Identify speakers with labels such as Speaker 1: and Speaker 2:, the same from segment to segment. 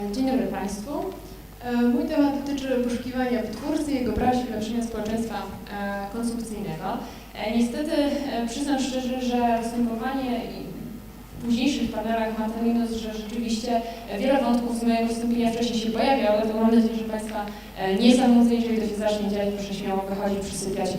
Speaker 1: E, Dzień dobry Państwu. E, Mój temat dotyczy poszukiwania wytwórcy i jego praw i lepszenia społeczeństwa e, konsumpcyjnego. Niestety przyznam szczerze, że występowanie w późniejszych panelach ma ten minus, że rzeczywiście wiele wątków z mojego wystąpienia wcześniej się pojawiało, dlatego mam nadzieję, że Państwa nie zanudzę. Jeżeli to się zacznie dziać, proszę śmiało wychodzić, przysypiać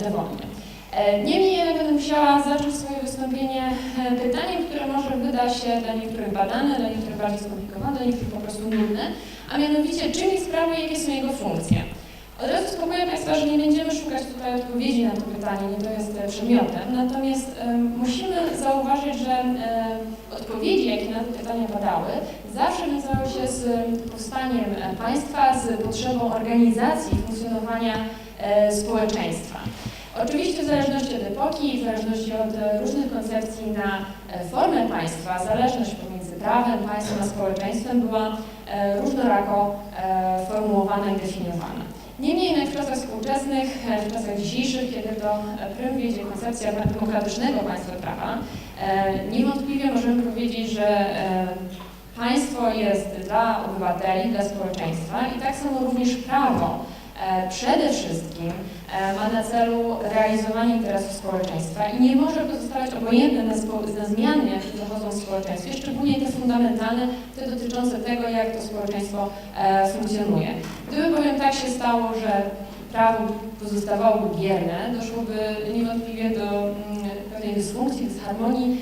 Speaker 1: dowolnie. E, Niemniej ja będę musiała zacząć swoje wystąpienie e, pytaniem, które może wyda się dla niektórych badane, dla niektórych bardziej skomplikowane, dla niektórych po prostu nudne, a mianowicie czym jest prawo i jakie są jego funkcje. Od razu uspokoję Państwa, że nie będziemy szukać tutaj odpowiedzi na to pytanie, nie to jest e, przedmiotem, natomiast musimy zauważyć, że odpowiedzi, jakie na te pytania padały, zawsze wiązały się z powstaniem państwa, z potrzebą organizacji funkcjonowania społeczeństwa. Oczywiście w zależności od epoki, w zależności od e, różnych koncepcji na e, formę państwa, zależność pomiędzy prawem państwem a społeczeństwem była e, różnorako formułowana i definiowana. Niemniej jednak w czasach współczesnych, w czasach dzisiejszych, kiedy to prym wiedzie koncepcja demokratycznego państwa prawa, niewątpliwie możemy powiedzieć, że państwo jest dla obywateli, dla społeczeństwa i tak samo również prawo przede wszystkim ma na celu realizowanie interesów społeczeństwa i nie może pozostawać obojętne na, na zmiany, jakie zachodzą w społeczeństwie, szczególnie te fundamentalne, te dotyczące tego, jak to społeczeństwo e, funkcjonuje. Gdyby bowiem tak się stało, że prawo pozostawałoby bierne, doszłoby niewątpliwie do mm, pewnej dysfunkcji, dysharmonii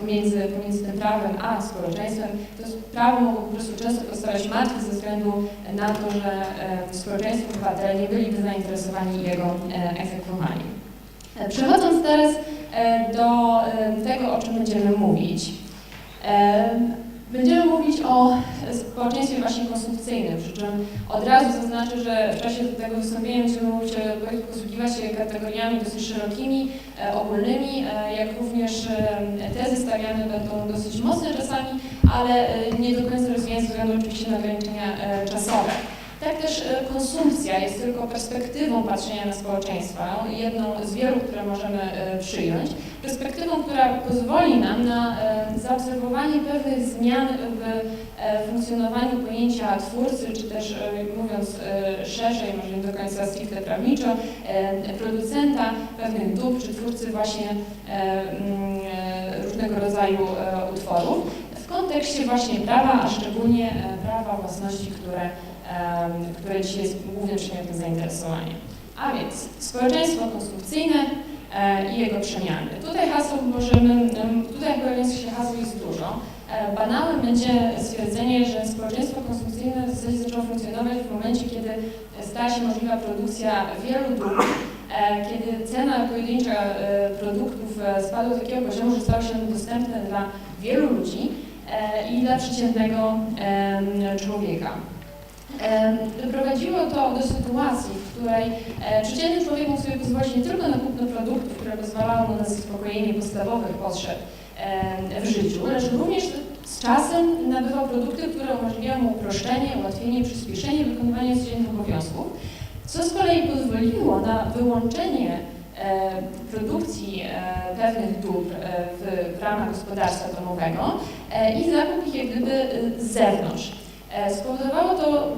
Speaker 1: pomiędzy, pomiędzy tym prawem a społeczeństwem. To prawo po prostu często pozostawać martwe ze względu na to, że społeczeństwo, obywatele nie byliby zainteresowani jego e, egzekwowaniem. E, Przechodząc teraz e, do tego, o czym będziemy mówić. Em, Będziemy mówić o społeczeństwie właśnie konsumpcyjnym, przy czym od razu zaznaczę, że w czasie tego wystąpienia będziemy mówić, posługiwać się kategoriami dosyć szerokimi, e, ogólnymi, e, jak również e, tezy stawiane będą dosyć mocne czasami, ale nie do końca rozwijane ze względu oczywiście na ograniczenia czasowe. Tak też konsumpcja jest tylko perspektywą patrzenia na społeczeństwa, jedną z wielu, które możemy przyjąć. Perspektywą, która pozwoli nam na e, zaobserwowanie pewnych zmian w e, funkcjonowaniu pojęcia twórcy, czy też e, mówiąc szerzej, może nie do końca stricte prawniczo, producenta pewnych dóbr, czy twórcy właśnie mm, różnego rodzaju utworów w kontekście właśnie prawa, a szczególnie prawa własności, które które dzisiaj jest głównym przedmiotem zainteresowania. A więc społeczeństwo konsumpcyjne i jego przemiany. Tutaj hasło możemy, em, tutaj pojawiających się hasło jest dużo. E, Banałem będzie stwierdzenie, że społeczeństwo konsumpcyjne w zasadzie zaczęło funkcjonować w momencie, kiedy stała się możliwa produkcja wielu dóbr, e, kiedy cena pojedyncza e, produktów e, spadła do takiego poziomu, że stały się dostępne dla wielu ludzi e, i dla przeciętnego człowieka. Doprowadziło to do sytuacji, której e, przeciętny człowiek mógł sobie pozwolić nie tylko na kupno produktów, które pozwalały mu na zaspokojenie podstawowych potrzeb em, w życiu, lecz również z czasem nabywał produkty, które umożliwiały mu uproszczenie, ułatwienie, przyspieszenie wykonywania codziennych obowiązków, co z kolei pozwoliło na wyłączenie e, produkcji e, pewnych dóbr e, w, ramach gospodarstwa domowego e, i zakup ich jak gdyby e, z zewnątrz. E, Spowodowało to,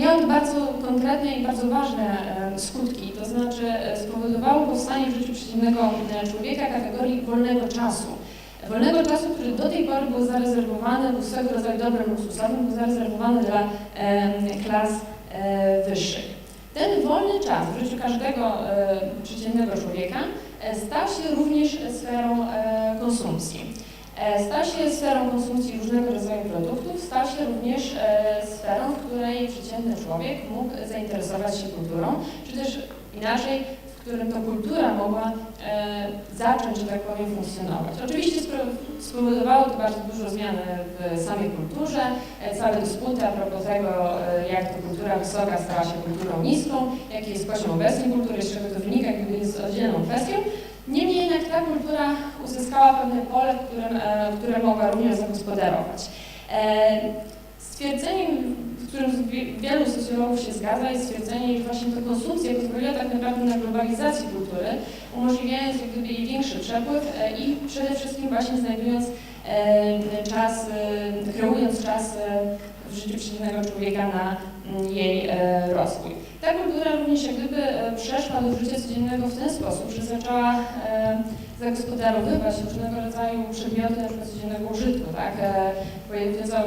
Speaker 1: miało to bardzo konkretne i bardzo ważne skutki, to znaczy e, spowodowało powstanie w życiu przeciętnego e, człowieka kategorii wolnego czasu. Wolnego czasu, który do tej pory był zarezerwowany, był swego rodzaju dobrem luksusowym, był zarezerwowany dla klas e, wyższych. Ten wolny czas w życiu każdego przeciętnego człowieka stał się również sferą konsumpcji. E, Stał się sferą konsumpcji różnego rodzaju produktów, stał się również e, sferą, w której przeciętny człowiek mógł zainteresować się kulturą, czy też inaczej, w którym to kultura mogła e, zacząć, że tak powiem, funkcjonować. Oczywiście spowodowało to bardzo dużo zmian w samej kulturze, całe dysputy a propos tego, jak to kultura wysoka stała się kulturą niską, jaki jest poziom obecnej kultury, z czego to wynika, jakby jest oddzielną kwestią. Niemniej jednak ta kultura uzyskała pewne pole, którym, e, które mogła również zagospodarować. E, Stwierdzeniem, w którym wie- wielu socjologów się zgadza, jest stwierdzenie, że właśnie ta konsumpcja pozwoliła tak naprawdę na globalizację kultury, umożliwiając jak gdyby jej większy przepływ e, i przede wszystkim właśnie znajdując czas, kreując czas w życiu przeciętnego człowieka na jej e, rozwój. Ta kultura również jak gdyby e, przeszła do życia codziennego w ten sposób, że zaczęła e, zagospodarowywać różnego rodzaju przedmioty na codziennego użytku, tak?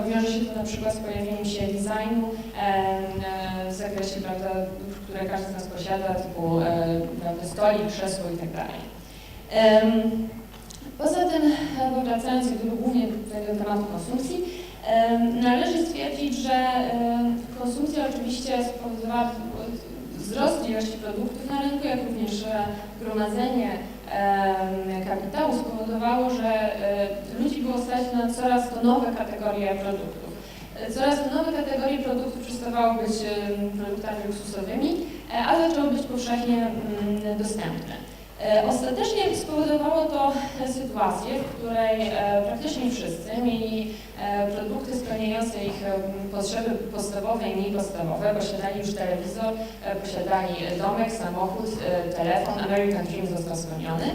Speaker 1: Wiąże się to na przykład z pojawieniem się designu w zakresie, prawda, które każdy z nas posiada, typu prawda, stolik, krzesło i tak dalej. Poza tym, wracając gdyby głównie do tematu konsumpcji, należy stwierdzić, że konsumpcja oczywiście spowodowała wzrost ilości produktów na rynku, jak również gromadzenie kapitału spowodowało, że ludzi było stać na coraz to nowe kategorie produktów. Coraz to nowe kategorie produktów przestawały być produktami luksusowymi, e, a zaczęły być powszechnie mm, dostępne. E, Ostatecznie spowodowało to sytuację, w której e, praktycznie wszyscy mieli produkty spełniające ich em, potrzeby podstawowe i mniej podstawowe. Posiadali już telewizor, e, posiadali domek, samochód, e, telefon, American Dream został spełniony.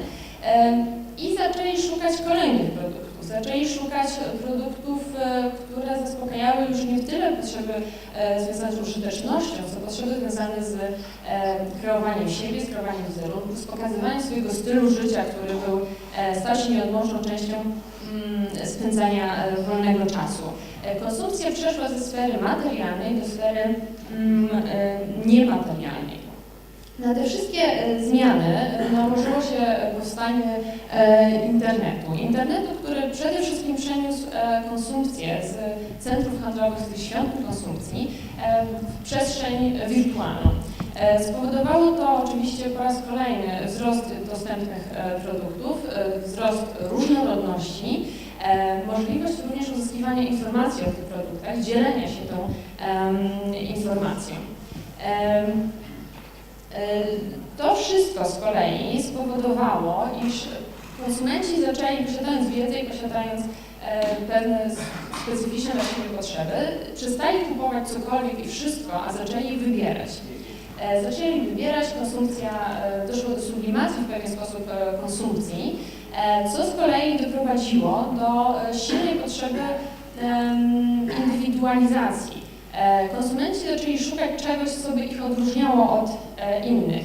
Speaker 1: E, I zaczęli szukać kolejnych produktów. Zaczęli szukać produktów, e, które zaspokajały już nie tyle potrzeby e, związane z użytecznością, co potrzeby związane z e, kreowaniem siebie, z kreowaniem wizerunku, z pokazywaniem swojego stylu życia, który był e, stał się nieodłączną częścią spędzania e, wolnego czasu. E, Konsumpcja przeszła ze sfery materialnej do sfery mm, e, niematerialnej. Na te wszystkie zmiany nałożyło się powstanie internetu. Internetu, który przede wszystkim przeniósł konsumpcję z centrów handlowych, z tych świątków konsumpcji w przestrzeń wirtualną. E, Spowodowało to oczywiście po raz kolejny wzrost dostępnych e, produktów, e, wzrost różnorodności, możliwość również uzyskiwania informacji o tych produktach, dzielenia się tą informacją. To wszystko z kolei spowodowało, iż konsumenci zaczęli, posiadając wiedzę i posiadając pewne specyficzne dla siebie potrzeby, przestali kupować cokolwiek i wszystko, a zaczęli wybierać. E, Zaczęli wybierać, konsumpcja, e, doszło do sublimacji w pewien sposób e, konsumpcji, co z kolei doprowadziło do silnej potrzeby indywidualizacji. Konsumenci zaczęli szukać czegoś, co by ich odróżniało od innych.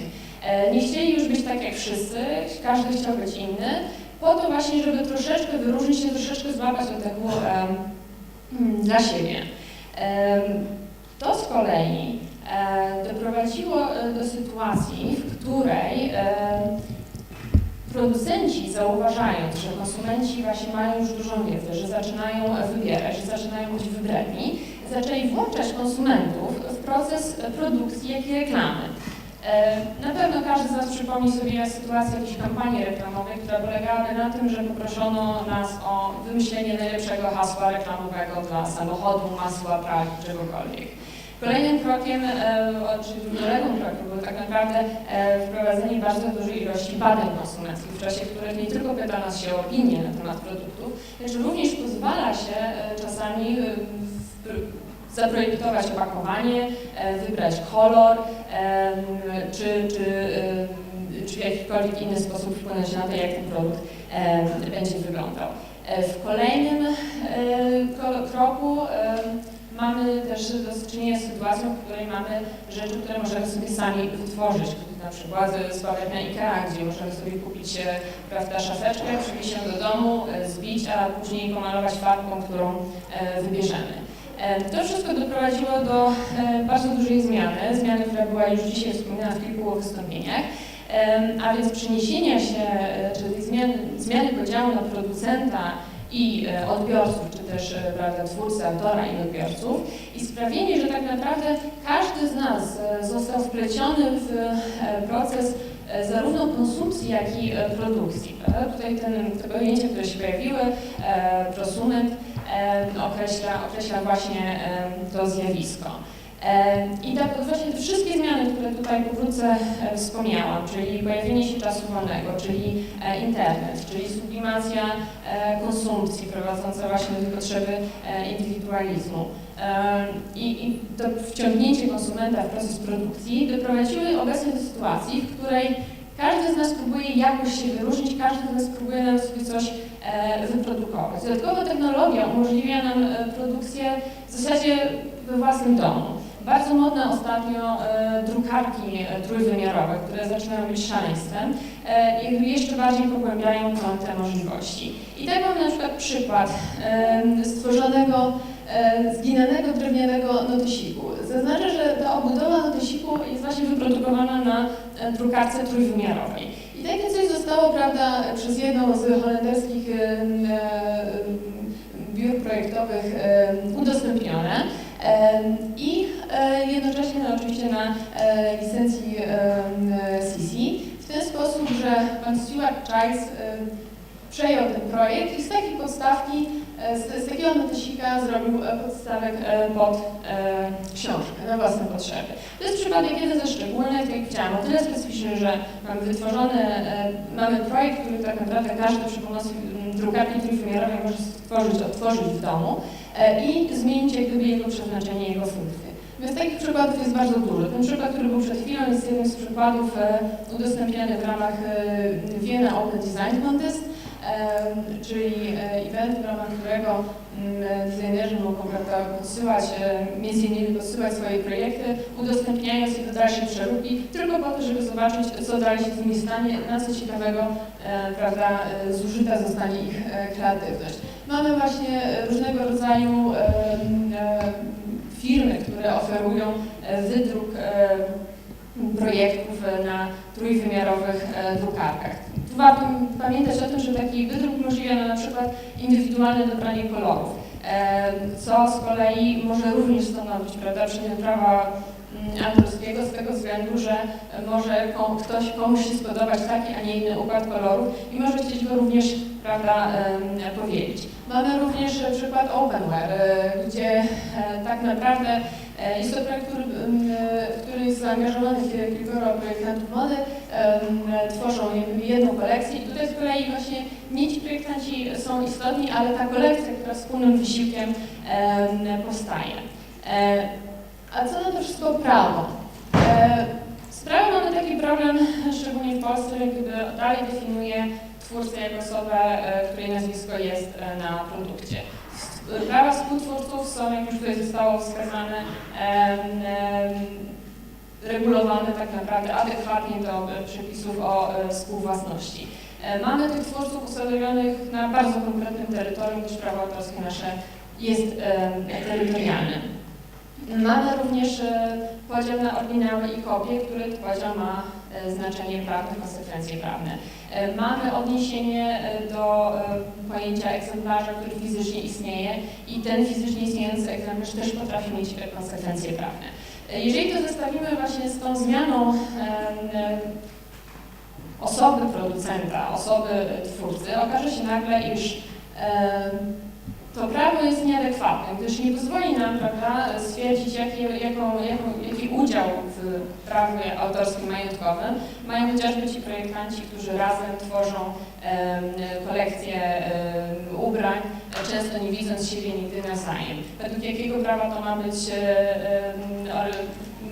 Speaker 1: Nie chcieli już być tak jak wszyscy, każdy chciał być inny, po to właśnie, żeby troszeczkę wyróżnić się, troszeczkę złapać oddechu em, mm, dla siebie. To z kolei doprowadziło e, do sytuacji, w której e, producenci zauważając, że konsumenci właśnie mają już dużą wiedzę, że zaczynają wybierać, że zaczynają być wybredni, zaczęli włączać konsumentów w proces produkcji, jak i reklamy. E, Na pewno każdy z nas przypomni sobie sytuację jakiejś kampanii reklamowej, która polegałaby na tym, że poproszono nas o wymyślenie najlepszego hasła reklamowego dla samochodu, masła, pralki, czegokolwiek. Kolejnym krokiem, e, czyli równoległym krokiem było tak naprawdę e, wprowadzenie bardzo dużej ilości badań konsumenckich, w czasie których nie tylko pyta nas się o opinię na temat produktów, lecz również pozwala się e, czasami e, zaprojektować opakowanie, e, wybrać kolor, czy, czy, czy w jakikolwiek inny sposób wpłynąć na to, jak ten produkt będzie wyglądał. E, W kolejnym e, ko- kroku mamy też do czynienia z sytuacją, w której mamy rzeczy, które możemy sobie sami wytworzyć. Na przykład e, spawek na IKEA, gdzie możemy sobie kupić e, prawda, szafeczkę, przywieźć ją do domu, e, zbić, a później pomalować farbką, którą e, wybierzemy. E, To wszystko doprowadziło do e, bardzo dużej zmiany, zmiany, która była już dzisiaj wspomniana w kilku wystąpieniach, a więc przeniesienia się, e, czy zmiany, zmiany podziału na producenta i e, odbiorców, czy też e, prawda, twórcy, autora i odbiorców i sprawienie, że tak naprawdę każdy z nas e, został wpleciony w proces zarówno konsumpcji, jak i produkcji. Tutaj ten, te pojęcia, które się pojawiły, prosument, określa, określa właśnie to zjawisko. I tak właśnie te wszystkie zmiany, które tutaj pokrótce e, wspomniałam, czyli pojawienie się czasu wolnego, czyli e, internet, czyli sublimacja e, konsumpcji prowadząca właśnie do potrzeby e, indywidualizmu i, i to wciągnięcie konsumenta w proces produkcji doprowadziły obecnie do sytuacji, w której każdy z nas próbuje jakoś się wyróżnić, każdy z nas próbuje nam sobie coś wyprodukować. Dodatkowo technologia umożliwia nam produkcję w zasadzie we własnym domu. Bardzo modne ostatnio e, drukarki e, trójwymiarowe, które zaczynają być szaleństwem e, i jeszcze bardziej pogłębiają te możliwości. I tak mamy na przykład przykład stworzonego zginanego drewnianego notesiku. Zaznaczę, że ta obudowa notesiku jest właśnie wyprodukowana na drukarce trójwymiarowej. I takie coś zostało, prawda, przez jedną z holenderskich biur projektowych udostępnione. I jednocześnie no, oczywiście na e, licencji e, CC w ten sposób, że pan Stuart Chiles e, przejął ten projekt i z takiej podstawki, e, z, z takiego notesika zrobił e, podstawek e, pod e, książkę na własne potrzeby. To jest przypadek jeden ze szczególnych, jak powiedziałam, o tyle specyficzny, że mamy wytworzony, e, mamy projekt, który tak naprawdę każdy przy pomocy mm, drukarki trójwymiarowej może stworzyć, odtworzyć w domu e, i zmienić jak gdyby jego przeznaczenie, jego funkcję. Więc takich przykładów jest bardzo dużo. Ten przykład, który był przed chwilą, jest jednym z przykładów e, udostępniany w ramach e, Vienna Open Design Contest, e, czyli event, w ramach którego designerzy mogą podsyłać, między innymi podsyłać swoje projekty, udostępniając je do dalszej przeróbki, tylko po to, żeby zobaczyć, co dalej się z nimi stanie, na co ciekawego prawda, zużyta zostanie ich kreatywność. Mamy właśnie różnego rodzaju e, e, firmy, które oferują e, wydruk e, projektów e, na trójwymiarowych drukarkach. Warto pamiętać o tym, że taki wydruk umożliwia na przykład indywidualne dobranie kolorów, co z kolei może również stanowić prawda, przedmiot prawa mm, autorskiego z tego względu, że może ktoś komuś się spodobać taki, a nie inny układ kolorów i może chcieć go również prawda, powiedzieć. Mamy również przykład Openware, gdzie tak naprawdę jest to projekt, który, e, który jest zaangażowanych kilkoro projektantów mody, tworzą jedną kolekcję i tutaj z kolei właśnie nie ci projektanci są istotni, ale ta kolekcja, która wspólnym wysiłkiem em, powstaje. E, A co na to wszystko prawo? E, Z prawem mamy taki problem, szczególnie w Polsce, gdyby dalej definiuje twórcę jako osobę, e, której nazwisko jest e, na produkcie. Prawa współtwórców są, jak już tutaj zostało wskazane, regulowane tak naprawdę adekwatnie do e, przepisów o e, współwłasności. E, Mamy tych twórców usadowionych na bardzo konkretnym terytorium, gdyż prawo autorskie nasze jest terytorialne. Mamy również e, podział na oryginały i kopie, który podział ma e, znaczenie prawne, konsekwencje prawne. E, Mamy odniesienie do pojęcia egzemplarza, który fizycznie istnieje i ten fizycznie istniejący egzemplarz też potrafi mieć konsekwencje prawne. Jeżeli to zestawimy właśnie z tą zmianą osoby producenta, osoby twórcy, okaże się nagle, iż to prawo jest nieadekwatne, gdyż nie pozwoli nam prawda, stwierdzić, jaki, jaką, jaką, jaki udział w prawie autorskim majątkowym mają chociażby ci projektanci, którzy razem tworzą em, kolekcje em, ubrań, często nie widząc siebie nigdy nawzajem. Według jakiego prawa to ma być, e, or-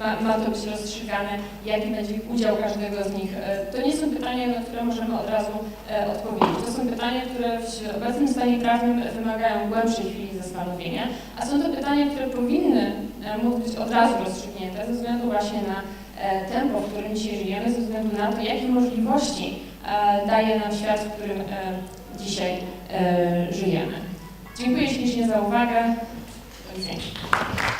Speaker 1: ma, ma to być rozstrzygane, jaki będzie udział każdego z nich. E, To nie są pytania, na które możemy od razu e, odpowiedzieć. To są pytania, które w obecnym stanie prawnym wymagają głębszej chwili zastanowienia, a są to pytania, które powinny e, móc być od razu rozstrzygnięte ze względu właśnie na tempo, w którym dzisiaj żyjemy, ze względu na to, jakie możliwości daje nam świat, w którym dzisiaj żyjemy. Dziękuję ślicznie za uwagę. Do widzenia.